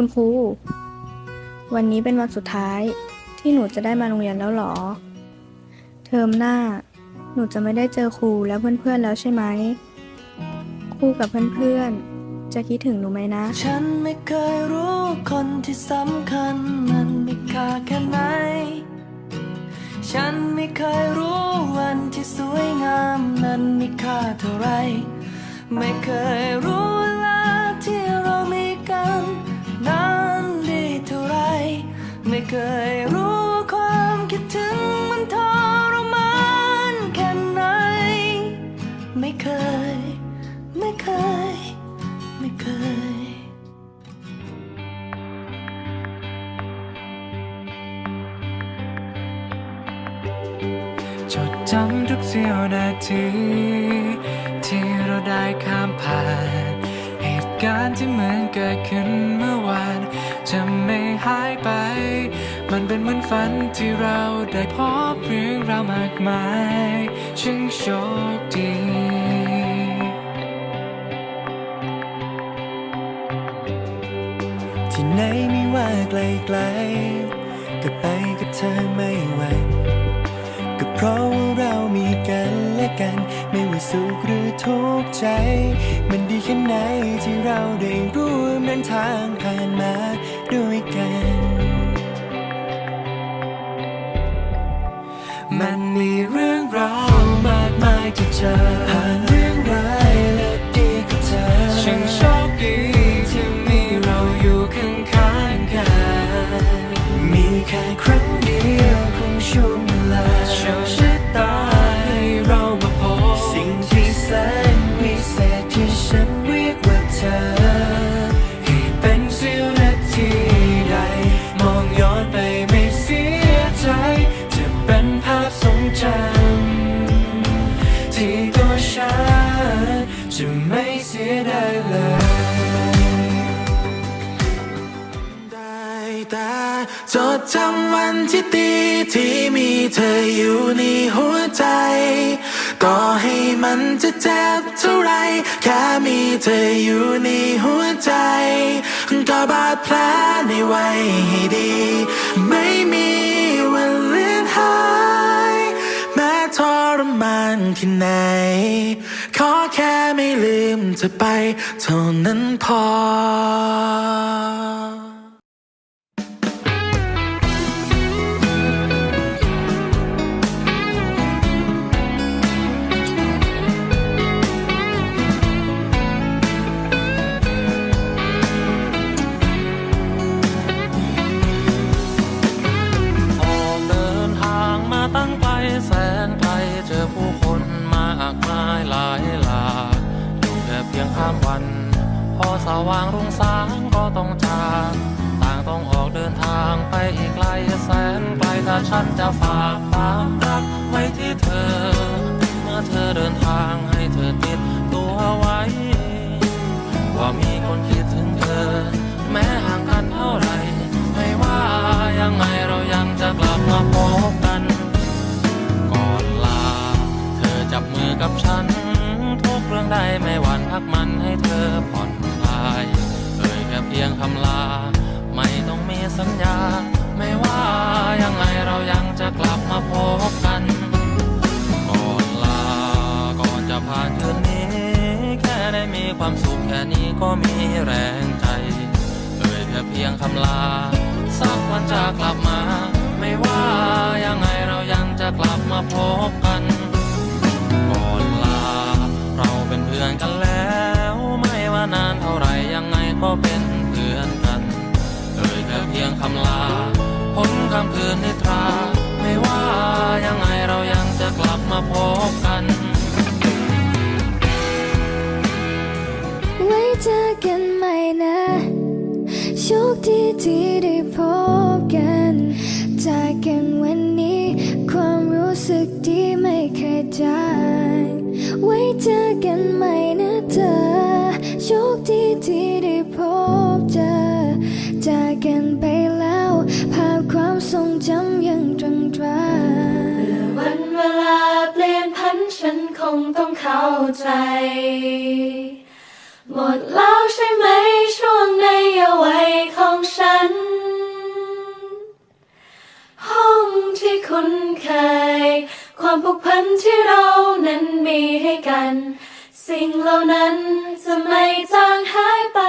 คุณครู วันนี้เป็นวันสุดท้ายที่หนูจะได้มาโรงเรียนแล้วหรอ เทอมหน้า หนูจะไม่ได้เจอครูและเพื่อนๆแล้วใช่ไหม ครูกับเพื่อนๆ จะคิดถึงหนูไหมนะ ฉันไม่เคยรู้คนที่สำคัญมันมีค่าแค่ไหน ฉันไม่เคยรู้วันที่สวยงามนั้นมีค่าเท่าไร ไม่เคยรู้ เคย ไม่เคย ไม่เคย จดจำทุกเสี้ยวนาที ที่เราได้ข้ามผ่าน เหตุการณ์ที่เหมือนเกิดขึ้นเมื่อวาน จะไม่หายไป มันเป็นเหมือนฝันที่เราได้พบเรื่องราวมากมาย ช่างโชคดี ไหนไม่ว่าไกลๆก็ไปกับเธอไม่หวั่นก็เพราะว่าเรามีกันและกัน ไม่ว่าสุขหรือทุกข์ใจ มันดีแค่ไหนที่เราได้ร่วมเดินทางผ่านมาด้วยกัน มันมีเรื่องราวมากมายที่เจอ ข้างๆกันมีแค่ครั้ง จดจำวันที่ดีที่มีเธออยู่ในหัวใจ ก็ให้มันจะเจ็บเท่าไร แค่มีเธออยู่ในหัวใจ ก็บาดแผลในไว้ให้ดี ไม่มีวันเลือนหาย แม้ทรมานแค่ไหน ขอแค่ไม่ลืมเธอไป เท่านั้นพอามวัน พอสว่างรุ่งสางก็ต้องจาก ต่างต้องออกเดินทางไปอีกไกลแสนไกลถ้าฉันจะฝา ความสุขแค่นี้ก็มีแรงใจ เอ่ยแค่เพียงคำลา สักวันจะกลับมา ไม่ว่ายังไงเรายังจะกลับมาพบกันก่อนลา เราเป็นเพื่อนกันแล้ว ไม่ว่านานเท่าไหรยังไงก็เป็นเพื่อนกัน เอ่ยแค่เพียงคำลาพ้นคำคืนนิทรา ไม่ว่ายังไงเรายังจะกลับมาพบกัน เจอกันใหม่นะโชคดีที่ได้พบกันจากกันวันนี้ ความรู้สึกดีไม่เคยจางไว้เจอกันใหม่นะเธอโชคดีที่ได้พบเจอจากกันไปแล้ว ภาพความทรงจำยังตรังตราวันเวลาเปลี่ยนพันฉันคงต้องเข้าใจ หมดแล้วใช่ไหมช่วงในเอวัยของฉัน ห้องที่คุ้นเคย ความผูกพันที่เรานั้นมีให้กัน สิ่งเหล่านั้นจะไม่จางหายไป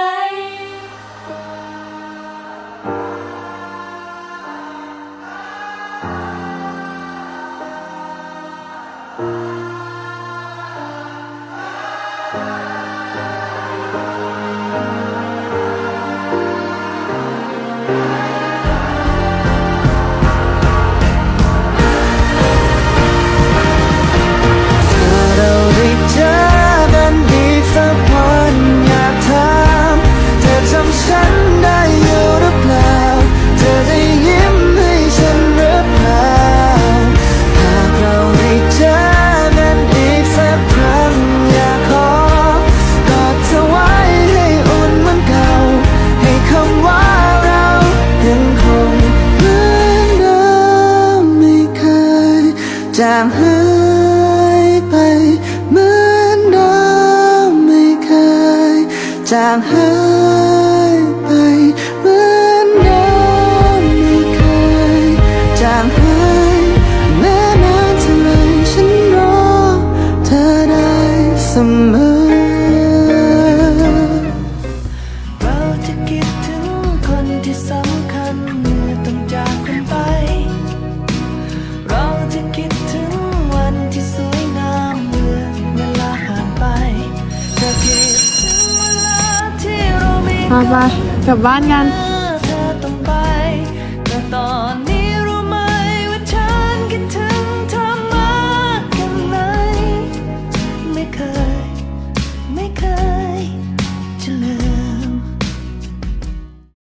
างหายไปเหมือนดาวไม่เคยจางหาย ไปกลับบ้านกัน